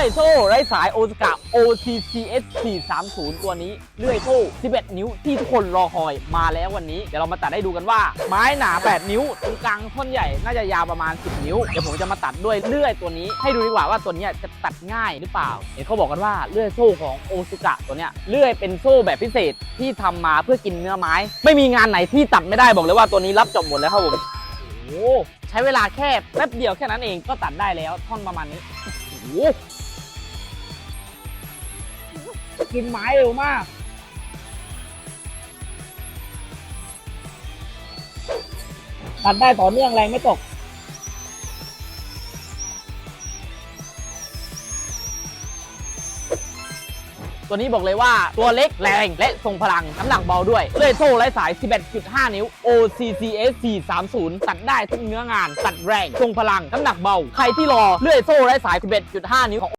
ื่อยโซ่ไร้สายโอซากะ OCCS 430 ตัวนี้เลื่อยโซ่11 นิ้วที่ทุกคนรอคอยมาแล้ววันนี้ เดี๋ยวเรามาตัดให้ดูกันว่า ไม้หนา 8 นิ้วตรงกลางท่อนใหญ่น่าจะยาวประมาณ 10 นิ้ว เดี๋ยวผมจะมาตัดด้วยเลื่อยตัวนี้ ให้ดูดีกว่าว่าตัวเนี้ยจะตัดง่ายหรือเปล่า เห็นเขาบอกกันว่าเลื่อยโซ่ของโอซากะตัวเนี้ยเลื่อยเป็นโซ่แบบพิเศษที่ทำมาเพื่อกินเนื้อไม้ ไม่มีงานไหนที่ตัดไม่ได้บอกเลยว่าตัวนี้รับจบหมดแล้วครับผมโอ้ใช้เวลาแค่แป๊บเดียวแค่นั้นเองก็ตัดได้แล้วท่อนประมาณนี้โอ้ กินไม้เร็วมาก ตัดได้ต่อเนื่องแรงไม่ตก ตัวนี้บอกเลยว่าตัวเล็กแรงและทรงพลัง น้ำหนักเบาด้วยเลื่อยโซ่ไร้สาย 11.5 นิ้ว OCCS 430 ตัดได้ทุกเนื้องาน ตัดแรง ทรงพลัง น้ำหนักเบา ใครที่รอเลื่อยโซ่ไร้สาย 11.5 นิ้วของ